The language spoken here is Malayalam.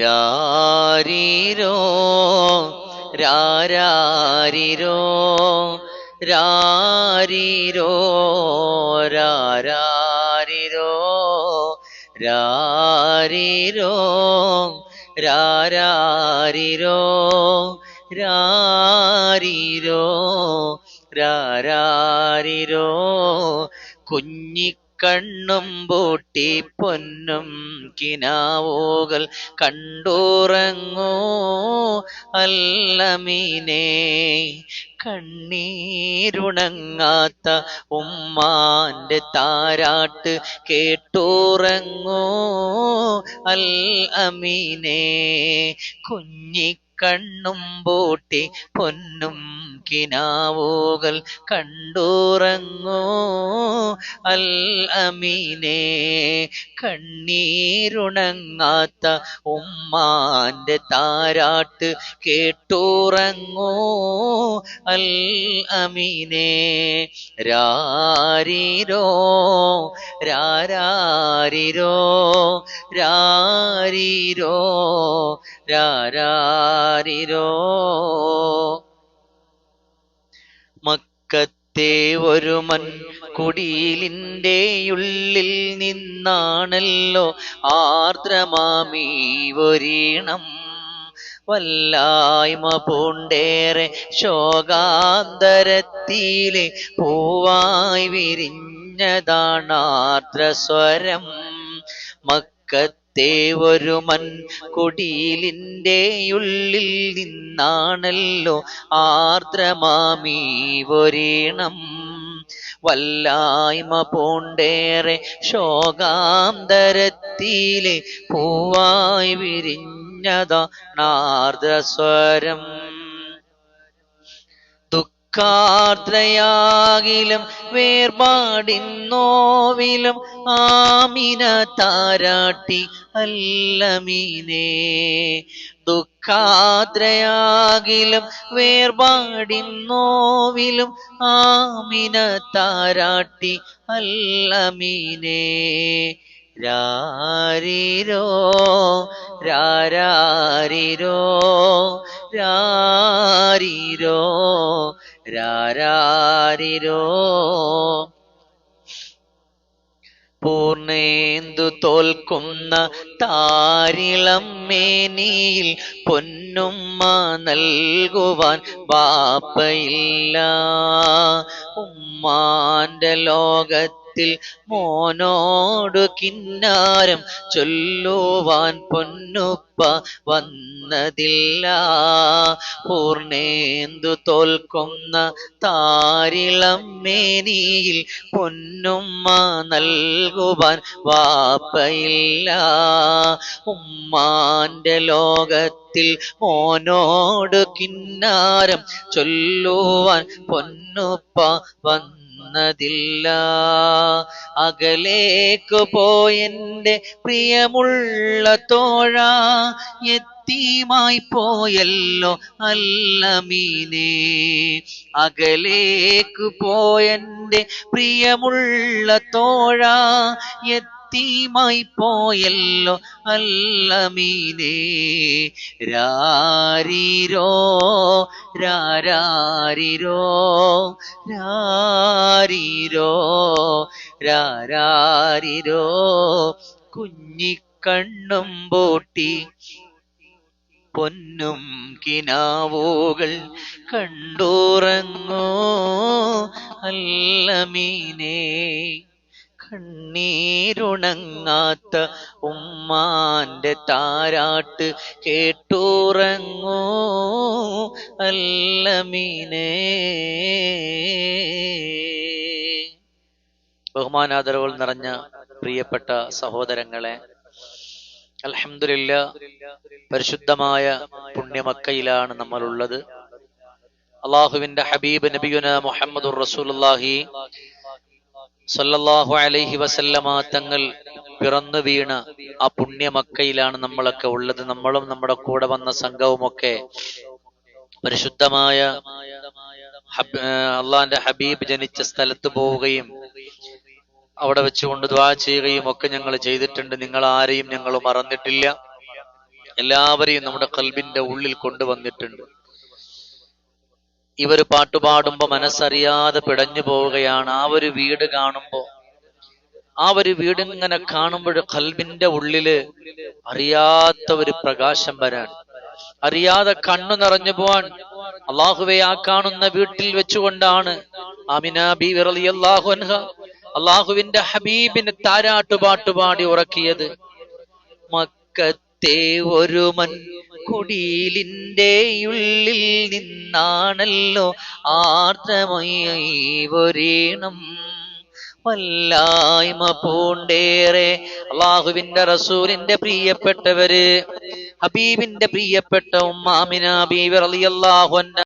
രാരീരോ രാരാരിരോ രാരീരോ രാരാരിരോ രാരീരോ രാരാരിരോ രാരീരോ രാരാരിരോ. കുഞ്ഞിക്കണ്ണും പൂട്ടി പൊന്നും കിനാവുകൾ കണ്ടുറങ്ങൂ അല്ലമീനെ കണ്ണീരുണങ്ങാത്ത ഉമ്മാന്റെ താരാട്ട് കേട്ടുറങ്ങൂ അൽ അമീനെ കുഞ്ഞിക്കണ്ണും പൂട്ടി പൊന്നും കിനാവുകൾ കണ്ടുറങ്ങൂ. അൽ അമീനെ കണ്ണീരുണങ്ങാത്ത ഉമ്മാന്റെ താരാട്ട് കേട്ടുറങ്ങൂ. അൽ അമീനെ രാരീരോ രാരാരിരോ രാരീരോ രാരാരിരോ. മക്കത്തെ ഒരു മൻ ഉള്ളിൽ നിന്നാണല്ലോ ആർദ്രമാമീ ഒരീണം. വല്ലായ്മ പൂണ്ടേറെ ശോകാന്തരത്തിലെ പൂവായി വിരിഞ്ഞതാണാർദ്രസ്വരം മക്കത്തെ ഒരു മൻ ഉള്ളിൽ നിന്നാണല്ലോ ആർദ്രമാമീ ഒരീണം. വല്ലായ്മ പൂണ്ടേറെ ശോകാന്തരത്തിലെ പൂവായി വിരിഞ്ഞതാ നാർദ്രസ്വരം ദുഃഖാർദ്രയാകിലും വേർപാടിന്നോവിലും ആമിന താരാട്ടി അല്ലമീനേ. ദുഃഖാദ്രയാകിലും വേർപാടിന്നോവിലും ആമിന താരാട്ടി അല്ലമീനേ. രാരിരോ രാരാരിരോ രാരിരോ രാരാരിരോ? പൂർണേന്ദു തോൽക്കുന്ന താരിളം മേനിയിൽ പൊന്നുമ്മ നൽകുവാൻ ബാപ്പയില്ല ഉമ്മാന്റെ ലോകത്തിൽ മോനോടു കിന്നാരം ചൊല്ലുവാൻ പൊന്നുപ്പ വന്നതില്ല. പൂർണേന്തു തോൽക്കുന്ന താരിളം മേനിയിൽ പൊന്നുമ്മ നൽകുവാൻ വാപ്പയില്ല. ഉമ്മാന്റെ ലോകത്തിൽ മോനോട് കിന്നാരം ചൊല്ലുവാൻ പൊന്നുപ്പ വന്നതില്ല. അകലേക്ക് പോയെന്റെ പ്രിയമുള്ള തോഴ എത്തിയുമായി പോയല്ലോ അല്ല മീനേ അകലേക്ക് പോയെന്റെ പ്രിയമുള്ള തോഴ എത്തിയുമായി പോയല്ലോ അല്ലമീനെ രാരീരോ രാരാരിരോ രാരീരോ രാരാരിരോ. കുഞ്ഞിക്കണ്ണും പൂട്ടി പൊന്നും കിനാവുകൾ കണ്ടുറങ്ങോ അല്ലമീനെ കണ്ണീരുണങ്ങാത്ത ഉമ്മാന്റെ താരാട്ട് കേട്ടുറങ്ങോ അല്ലമീനെ. ബഹുമാനാദരവുകൾ നിറഞ്ഞ പ്രിയപ്പെട്ട സഹോദരങ്ങളെ അലഹമില്ല പരിശുദ്ധമായ പുണ്യമക്കയിലാണ് നമ്മളുള്ളത്. അള്ളാഹുവിന്റെ ഹബീബ് നബിയുന മുഹമ്മദുർ റസൂലുള്ളാഹി സല്ലല്ലാഹു അലൈഹി വസല്ലമ തങ്ങൾ പിറന്നു വീണ ആ പുണ്യ മക്കയിലാണ് നമ്മളൊക്കെ ഉള്ളത്. നമ്മളും നമ്മുടെ കൂടെ വന്ന സംഘവുമൊക്കെ പരിശുദ്ധമായ അള്ളാന്റെ ഹബീബ് ജനിച്ച സ്ഥലത്ത് പോവുകയും അവിടെ വെച്ചുകൊണ്ട് ദ്വാ ചെയ്യുകയും ഒക്കെ ഞങ്ങൾ ചെയ്തിട്ടുണ്ട്. നിങ്ങൾ ആരെയും ഞങ്ങൾ മറന്നിട്ടില്ല. എല്ലാവരെയും നമ്മുടെ കൽബിന്റെ ഉള്ളിൽ കൊണ്ടുവന്നിട്ടുണ്ട്. ഇവർ പാട്ടുപാടുമ്പോ മനസ്സറിയാതെ പിടഞ്ഞു പോവുകയാണ്. ആ ഒരു വീട് കാണുമ്പോ ആ ഒരു വീട് ഇങ്ങനെ കാണുമ്പോൾ കൽബിന്റെ ഉള്ളിൽ അറിയാത്ത ഒരു പ്രകാശം വരാൻ അറിയാതെ കണ്ണു നിറഞ്ഞു പോവാൻ അള്ളാഹുവെ ആ കാണുന്ന വീട്ടിൽ വെച്ചുകൊണ്ടാണ് ആമിന ബീവി റളിയല്ലാഹു അൻഹ അള്ളാഹുവിന്റെ ഹബീബിന് താരാട്ടുപാട്ടുപാടി ഉറക്കിയത്. മക്കത്തെ ഒരു മൻ കുടിലിന്റെ ഉള്ളിൽ നിന്നാണല്ലോ ആർദ്രമൊരീണം വല്ലായ്മ പൂണ്ടേറെ. അള്ളാഹുവിന്റെ റസൂലിന്റെ പ്രിയപ്പെട്ടവര് ഹബീബിന്റെ പ്രിയപ്പെട്ട ഉമ്മാമിന ബീവി റളിയല്ലാഹു അൻഹ